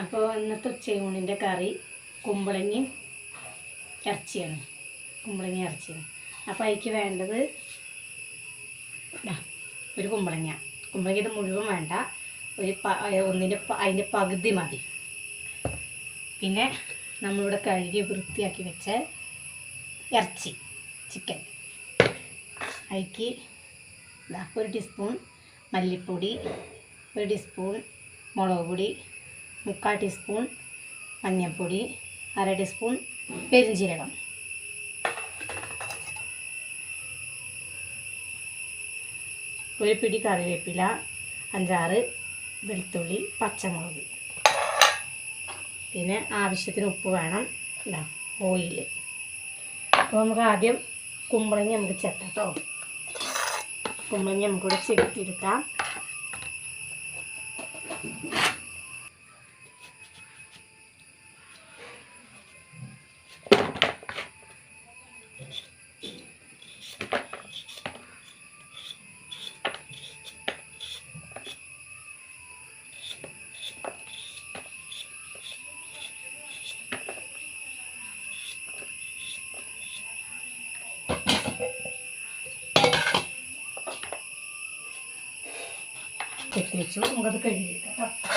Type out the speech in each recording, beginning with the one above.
അപ്പോൾ ഇന്നത്തെ ഉച്ചയൂണിന്റെ കറി കുമ്പളങ്ങി ഇറച്ചിയാണ്. കുമ്പളങ്ങി ഇറച്ചിയാണ്. അപ്പോൾ അതിക്ക് വേണ്ടത് ഒരു കുമ്പളങ്ങ. കുമ്പളങ്ങ ഇത് മുഴുവൻ വേണ്ട. ഒരു ഒന്നിന്റെ അതിന്റെ പകുതി മതി. പിന്നെ നമ്മളിവിടെ കഴുകി വൃത്തിയാക്കി വെച്ച ഇറച്ചി ചിക്കൻ. അതിക്ക് ഒരു ടീസ്പൂൺ മല്ലിപ്പൊടി ഒരു ടീസ്പൂൺ മുളക് പൊടി മുക്കാൽ ടീസ്പൂൺ മഞ്ഞൾപ്പൊടി അര ടീസ്പൂൺ പെരിഞ്ജീരകം ഒരു പിടി കറിവേപ്പില അഞ്ചാറ് വെളുത്തുള്ളി പച്ചമുളക്. പിന്നെ ആവശ്യത്തിന് ഉപ്പ് വേണം ഇതാ ഓയിൽ അപ്പോൾ നമുക്ക് ആദ്യം കുമ്പളങ്ങി നമുക്ക് ചെത്താം കേട്ടോ കുമ്പളങ്ങി നമുക്കിവിടെ ചെത്തിയെടുക്കാം ചെത്തി വെച്ചു നമുക്കത് കഴുകിയെടുക്കാം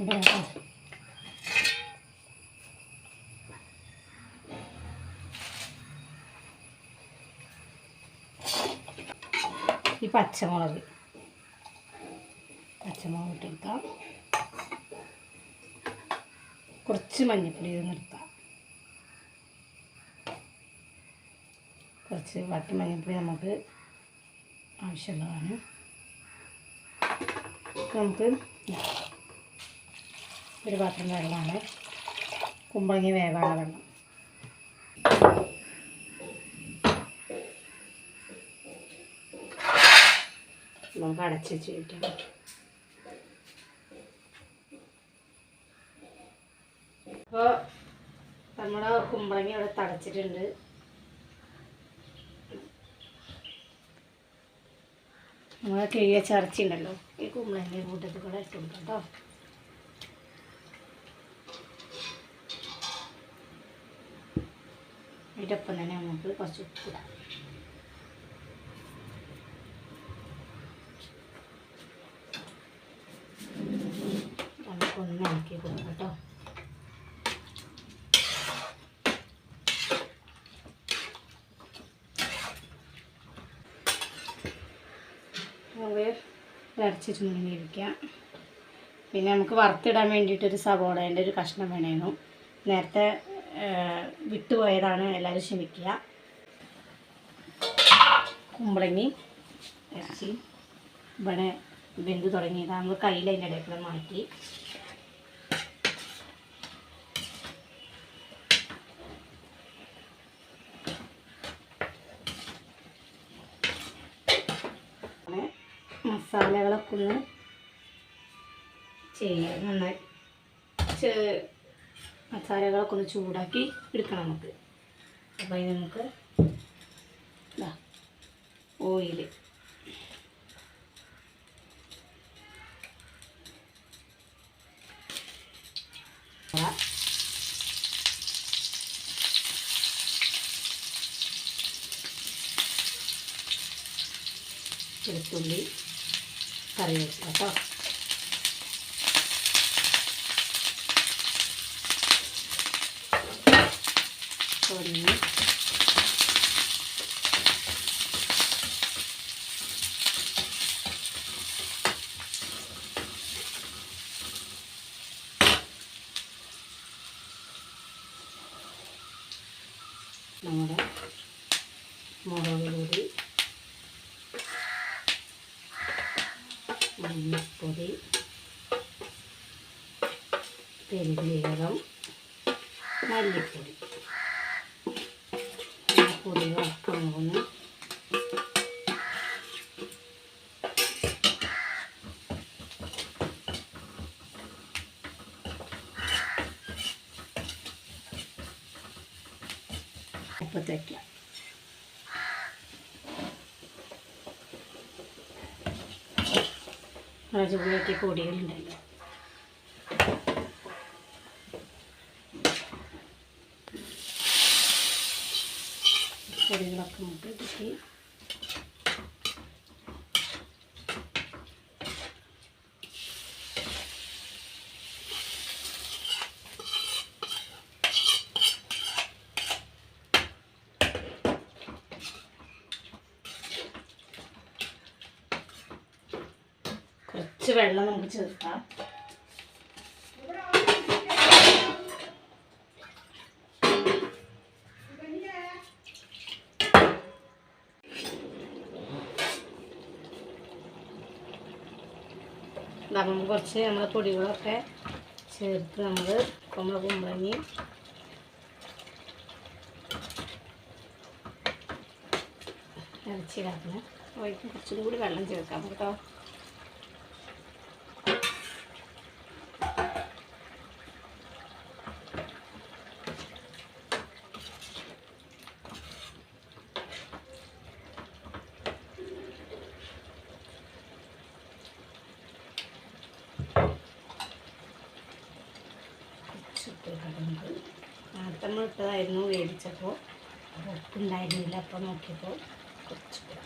ഈ പച്ചമുളക്. പച്ചമുളക് ഇട്ടെടുക്കാം കുറച്ച് മഞ്ഞൾപ്പൊടി ഇത് നിർത്താം കുറച്ച് വട്ടി മഞ്ഞൾപ്പൊടി നമുക്ക് ആവശ്യമുള്ളതാണ്. നമുക്ക്. ഒരു പാത്രം വെള്ളമാണ്. കുമ്പളങ്ങി വേവാള വെള്ളം. നമുക്ക് അടച്ച് വെച്ച് അപ്പോൾ നമ്മുടെ കുമ്പളങ്ങി ഇവിടെ തടച്ചിട്ടുണ്ട്. നമ്മൾ കിഴിയ ചർച്ച ഉണ്ടല്ലോ ഈ കുമ്പളങ്ങി കൂട്ടത്തിൽ കൂടെ ഇട്ടുണ്ട് കേട്ടോ. അതിന്റെ ഒപ്പം തന്നെ നമുക്ക് കുറച്ച് ഉപ്പിടാം നമുക്കൊന്ന് ഇളക്കി കൊടുക്കാം കേട്ടോ. നമുക്ക് ഇറച്ചിട്ടുണ്ടെങ്കിൽ ഇരിക്കാം പിന്നെ നമുക്ക് വറുത്തിടാൻ വേണ്ടിയിട്ടൊരു സവോളേന്റെ ഒരു കഷ്ണം വേണേനു നേരത്തെ വിട്ടുപോയതാണ് എല്ലാവരും ക്ഷമിക്കുക. കുമ്പളങ്ങി ഇറച്ചി ഇവിടെ വെന്ത് തുടങ്ങിയതാണ് നമ്മൾ കയ്യിൽ അതിന്റെ ഇടയിൽ കൂടെ മാറ്റി മസാലകളൊക്കെ ഒന്ന് ചെയ്യാം നന്നായി. മസാലകളൊക്കെ ഒന്ന് ചൂടാക്കി എടുക്കണം നമുക്ക്. അപ്പോൾ അതിന് നമുക്ക് ഇതാ ഓയിൽ വെളുത്തുള്ളി കറിവേപ്പില കേട്ടോ പൊടിഞ്ഞ് നമ്മുടെ മുളക് പൊടി മഞ്ഞൾപ്പൊടി മല്ലിപ്പൊടി. ആ പൊടികളൊക്കെ ഒന്ന് വയ്ക്കാം ചൂടാക്കിയ പൊടികളുണ്ടല്ലോ പൊടികളൊക്കെ മുട്ടിട്ട് കുറച്ച് വെള്ളം നമുക്ക് ചേർക്കാം. നമ്മൾ കുറച്ച് നമ്മൾ പൊടികളൊക്കെ ചേർത്ത് നമ്മൾ നമ്മൾ കുമ്പളങ്ങി. ഇറച്ചിടാക്കണം അതിലേക്ക് കുറച്ചും കൂടി വെള്ളം ചേർക്കാം കേട്ടോ. നമ്മൾ ഇട്ടതായിരുന്നു വേവിച്ചപ്പോൾ. അത് ഉപ്പുണ്ടായിരുന്നില്ല അപ്പോൾ നോക്കിയപ്പോൾ കുറച്ച് കൂടെ.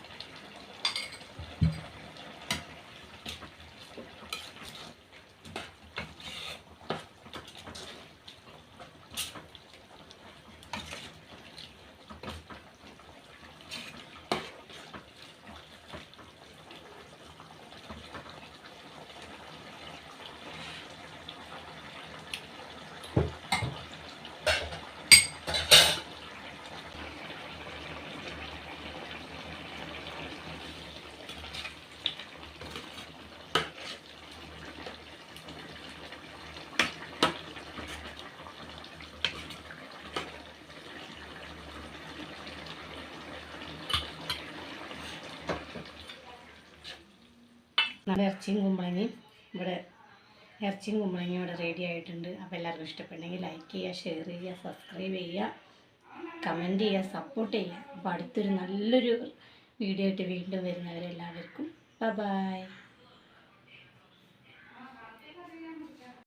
നമ്മുടെ ഇറച്ചിയും കുമ്പളങ്ങയും ഇവിടെ ഇറച്ചിയും കുമ്പളങ്ങയും ഇവിടെ റെഡി ആയിട്ടുണ്ട്. അപ്പോൾ എല്ലാവർക്കും ഇഷ്ടപ്പെട്ടെങ്കിൽ ലൈക്ക് ചെയ്യുക ഷെയർ ചെയ്യുക സബ്സ്ക്രൈബ് ചെയ്യുക കമന്റ് ചെയ്യുക സപ്പോർട്ട് ചെയ്യുക. അപ്പോൾ അടുത്തൊരു നല്ലൊരു വീഡിയോ ആയിട്ട് വീണ്ടും വരുന്നവരെല്ലാവർക്കും. ബൈ